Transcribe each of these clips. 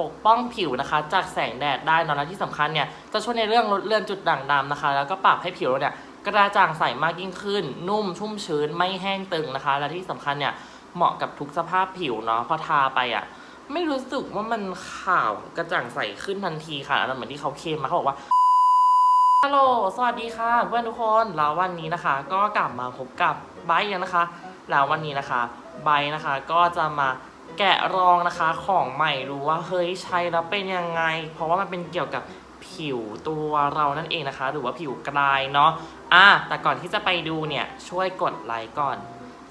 ปกป้องผิวนะคะ จากแสงแดดได้นอะและที่สำคัญเนี่ยจะช่วยในเรื่องลดเลือนจุดด่างดำนะคะ แล้วก็ปรับให้ผิวเราเนี่ยกระจ่างใสมากยิ่งขึ้น นุ่มชุ่มชื้นไม่แห้งตึงนะคะ และที่สำคัญเนี่ยเหมาะกับทุกสภาพผิวเนาะพอทาไปอะไม่รู้สึกว่ามันขาวกระจ่างใสขึ้นทันทีค่ะแล้วเหมือนที่เขาเคลมมาเขาบอกว่าฮัลโหลสวัสดีค่ะเพื่อนทุกคนแล้ววันนี้นะคะ ก็กลับมาพบกับไบร์นะคะ แล้ววันนี้นะคะไบร์นะคะก็จะมา แกะรองนะคะของใหม่รู้ว่าเฮ้ยใช้แล้วเป็นยังไง เพราะว่ามันเป็นเกี่ยวกับผิวตัวเรานั่นเองนะคะ หรือว่าผิวกลายเนาะอะแต่ก่อนที่จะไปดูเนี่ยช่วยกดไลค์ก่อน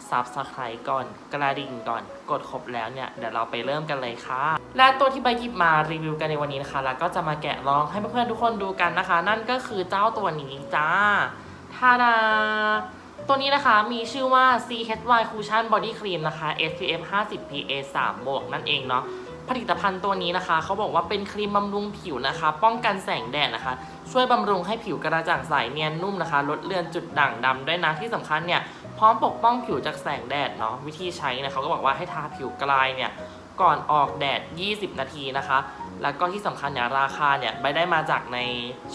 ซับสไครต์ก่อนกระดิ่งก่อน กดครบแล้วเนี่ย เดี๋ยวเราไปเริ่มกันเลยค่ะ และตัวที่ใบหยิบมารีวิวกันในวันนี้นะคะ แล้วก็จะมาแกะลองให้เพื่อนๆทุกคนดูกันนะคะ นั่นก็คือเจ้าตัวนี้จ้าทาดา ตัวนี้นะคะมีชื่อว่า CHY Cushion Body Cream นะคะ SPF 50 PA 3บวกนั่นเองเนาะผลิตภัณฑ์ตัวนี้นะคะเขาบอกว่าเป็นครีมบำรุงผิวนะคะ ป้องกันแสงแดดนะคะ ช่วยบำรุงให้ผิวกระจ่างใสเนียนนุ่มนะคะ ลดเลือนจุดด่างดำด้วยนะที่สำคัญเนี่ยพร้อมปกป้องผิวจากแสงแดดเนาะวิธีใช้เนี่ยเขาก็บอกว่าให้ทาผิวกลายเนี่ยก่อนออกแดด 20 นาทีนะคะ แล้วก็ที่สำคัญเนี่ยราคาเนี่ยไปได้มาจากใน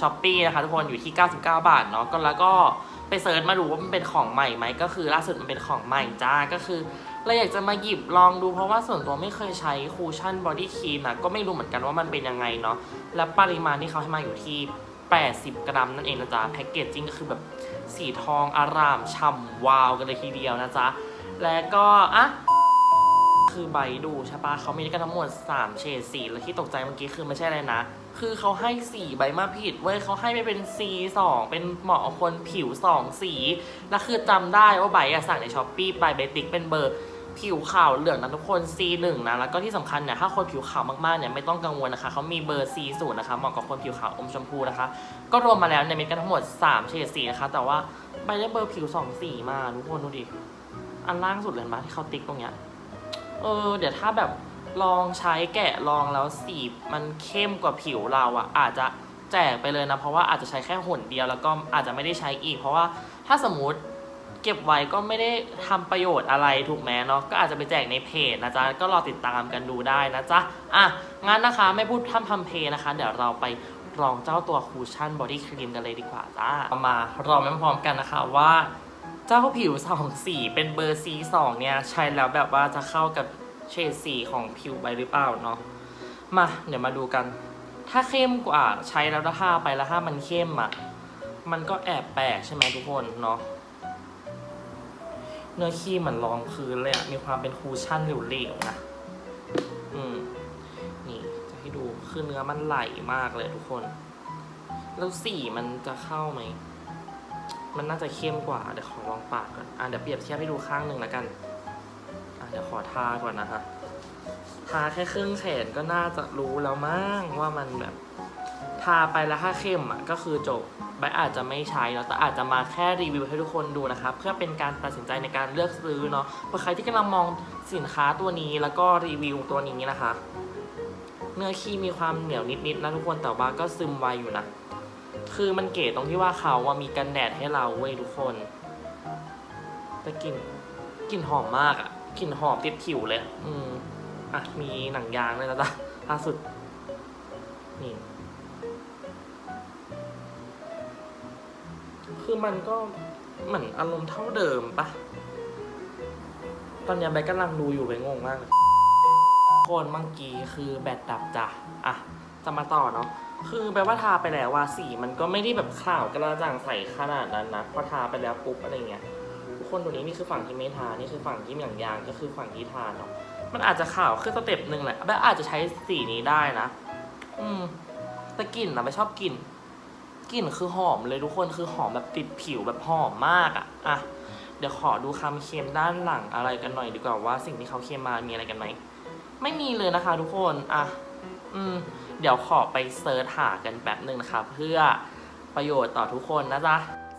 s h อ p e e นะคะทุกคนอยู่ที่ 99 บาทเนาะก็แล้วก็ ไปเซิร์ชมาดูว่ามันเป็นของใหม่ไหมก็คือล่าสุดมันเป็นของใหม่จ้าก็คือเราอยากจะมาหยิบลองดูเพราะว่าส่วนตัวไม่เคยใช้คูชั่นบอดี้ครีมนะก็ไม่รู้เหมือนกันว่ามันเป็นยังไงเนาะและปริมาณที่เขาให้มาอยู่ที่ 80 กรัมนั่นเองนะจ๊ะแพ็กเกจจิ้งก็คือแบบสีทองอารามฉ่ำวาวกันเลยทีเดียวนะจ๊ะแล้วก็อะ คือใบดูใช่ปะเขามีด้วยกันทั้งหมด 3 เฉดสีแล้วที่ตกใจเมื่อกี้คือไม่ใช่อะไรนะ คือเขาให้สีใบมาผิดเว้ยเขาให้ไปเป็น C2 เป็นเหมาะกับคนผิว 2 สี แล้วคือจำได้ว่าใบอะสั่งในช้อปปี้ไปใบติ๊กเป็นเบอร์ผิวขาวเหลืองนะทุกคน C1 นะ แล้วก็ที่สำคัญเนี่ย ถ้าคนผิวขาวมากๆเนี่ยไม่ต้องกังวลนะคะ เขามีเบอร์ C0 นะคะ เหมาะกับคนผิวขาวอมชมพูนะคะ ก็รวมมาแล้วเนี่ยมีกันทั้งหมด 3 เฉดสีนะคะ แต่ว่าใบได้เบอร์ผิว 2 สีมาทุกคนดูดิ อันล่างสุดเลยเห็นะที่เขาติ๊กตรงเนี้ย เออ เดี๋ยวถ้าแบบลองใช้แกะลองแล้วสีมันเข้มกว่าผิวเราอะอาจจะแจกไปเลยนะ เพราะว่าอาจจะใช้แค่หนเดียวแล้วก็อาจจะไม่ได้ใช้อีก เพราะว่าถ้าสมมติเก็บไว้ก็ไม่ได้ทำประโยชน์อะไรถูกไหมเนาะก็อาจจะไปแจกในเพจนะจ๊ะ ก็รอติดตามกันดูได้นะจ๊ะ อะ งั้นนะคะไม่พูดพร่ำทำเพนะคะ เดี๋ยวเราไปลองเจ้าตัวคูชั่นบอดี้ครีมกันเลยดีกว่าจ้าเอามาลองไปพร้อมๆกันนะคะว่า เจ้าผิวสองสีเป็นเบอร์ C2 เนี่ย ใช้แล้วแบบว่าจะเข้ากับเฉดสีของผิวไปหรือเปล่าเนาะมาเดี๋ยวมาดูกัน ถ้าเข้มกว่าใช้แล้วถ้าไปแล้วถ้ามันเข้มอะมันก็แอบแปลกใช่ไหมทุกคนเนาะเนื้อครีมเหมือนรองพื้นเลยอะมีความเป็นคูชั่นเหลวๆนะอืมนี่จะให้ดูคือเนื้อมันไหลมากเลยทุกคน แล้วสีมันจะเข้าไหม มันน่าจะเข้มกว่าเดี๋ยวขอลองปากก่อนอะเดี๋ยวเปรียบเทียบให้ดูข้างหนึ่งแล้วกันอะเดี๋ยวขอทาก่อนนะคะทาแค่ครึ่งแขนก็น่าจะรู้แล้วมั้งว่ามันแบบทาไปแล้วถ้าเข้มอะก็คือจบใบอาจจะไม่ใช้แล้วแต่อาจจะมาแค่รีวิวให้ทุกคนดูนะคะเพื่อเป็นการตัดสินใจในการเลือกซื้อเนาะเผื่อใครที่กำลังมองสินค้าตัวนี้แล้วก็รีวิวตัวนี้นะคะ เนื้อครีมมีความเหนียวนิดๆนะทุกคนแต่ว่าก็ซึมไวอยู่นะ คือมันเก๋ตรงที่ว่าเขาว่ามีกันแดดให้เราเว้ยทุกคน แต่กลิ่นกลิ่นหอมมากอะกลิ่นหอมติดผิวเลย อืมอะมีหนังยางเลยนะจ๊ะล่าสุด นี่ คือมันก็เหมือนอารมณ์เท่าเดิมปะ ตอนนี้แบกกำลังดูอยู่ไปงงมากเลย คนเมื่อกี้คือแบตดับจ้ะอะจะมาต่อเนาะคือแปลว่าทาไปแล้วว่าสีมันก็ไม่ได้แบบขาวกระจ่างใสขนาดนั้นนะพอทาไปแล้วปุ๊บอะไรเงี้ยทุกคนตัวนี้นี่คือฝั่งที่ไม่ทานี่คือฝั่งที่อย่างยางก็คือฝั่งที่ทาเนาะมันอาจจะขาวขึ้นสเต็ปหนึ่งแหละแบบอาจจะใช้สีนี้ได้นะ อืมแต่กลิ่นนะไม่ชอบกลิ่นกลิ่นคือหอมเลยทุกคนคือหอมแบบติดผิวแบบหอมมากอะอะเดี๋ยวขอดูคำเค็มด้านหลังอะไรกันหน่อยดีกว่าว่าสิ่งที่เขาเค็มมามีอะไรกันไหม ไม่มีเลยนะคะทุกคนอะอืมเดี๋ยวขอไปเซิร์ชหากันแป๊บหนึ่งนะคะ เพื่อประโยชน์ต่อทุกคนนะจ๊ะ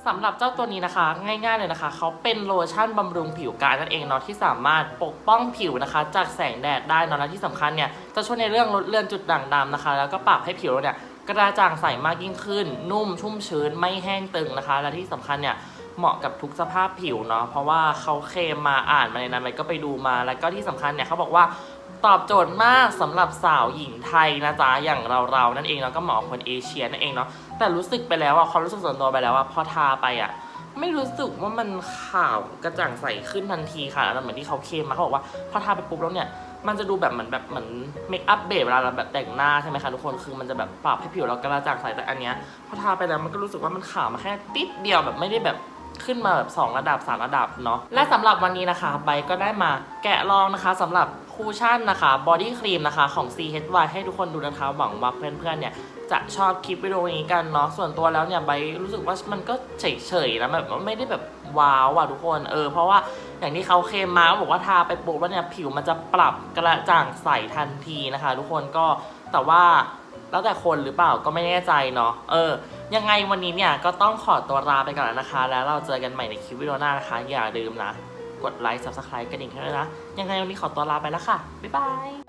สำหรับเจ้าตัวนี้นะคะ ง่ายๆเลยนะคะ เขาเป็นโลชั่นบำรุงผิวกายนั่นเองเนาะที่สามารถปกป้องผิวนะคะ จากแสงแดดได้เนาะและที่สำคัญเนี่ยจะช่วยในเรื่องลดเลือนจุดด่างดำนะคะ แล้วก็ปรับให้ผิวเราเนี่ยกระจ่างใสมากยิ่งขึ้น นุ่มชุ่มชื้นไม่แห้งตึงนะคะ และที่สำคัญเนี่ยเหมาะกับทุกสภาพผิวเนาะเพราะว่าเขาเคลมมาอ่านมาในนั้นมันก็ไปดูมาแล้วก็ที่สำคัญเนี่ยเขาบอกว่า ตอบโจทย์มากสำหรับสาวหญิงไทยนะจ๊ะอย่างเราๆนั่นเองแล้วก็หมาะกับคนเอเชียนั่นเองเนาะแต่รู้สึกไปแล้วอะความรู้สึกส่วนตัวไปแล้วอะพอทาไปอะไม่รู้สึกว่ามันขาวกระจ่างใสขึ้นทันทีค่ะแล้วเหมือนที่เขาเคลมมาเขาบอกว่าพอทาไปปุ๊บแล้วเนี่ยมันจะดูแบบเหมือนแบบเหมือนเมคอัพเบสเวลาเราแบบแต่งหน้าใช่ไหมคะทุกคนคือมันจะแบบปรับให้ผิวเรากระจ่างใสแต่อันเนี้ยพอทาไปแล้วมันก็รู้สึกว่ามันขาวมาแค่ติดเดียวแบบไม่ได้แบบ ขึ้นมาแบบ 2 ระดับ 3 ระดับเนาะและสำหรับวันนี้นะคะไบก็ได้มาแกะลองนะคะสำหรับคูชั่นนะคะบอดี้ครีมนะคะของ CHY ให้ทุกคนดูนะคะ หวังว่าเพื่อนๆเนี่ยจะชอบคลิปวิดีโอนี้กันเนาะส่วนตัวแล้วเนี่ยไบรู้สึกว่ามันก็เฉยๆนะแบบไม่ได้แบบว้าวอะทุกคนเออเพราะว่าอย่างที่เขาเคลมมาบอกว่าทาไปปุ๊บแล้วเนี่ยผิวมันจะปรับกระจ่างใสทันทีนะคะ ทุกคนก็แต่ว่า แล้วแต่คนหรือเปล่าก็ไม่แน่ใจเนาะเออ ยังไงวันนี้เนี่ยก็ต้องขอตัวลาไปก่อนแล้วนะคะ แล้วเราเจอกันใหม่ในคลิปวิดีโอหน้านะคะ อย่าลืมนะ กดไลค์ subscribe กระดิ่งให้ด้วยนะ ยังไงวันนี้ขอตัวลาไปแล้วค่ะ บ๊ายบาย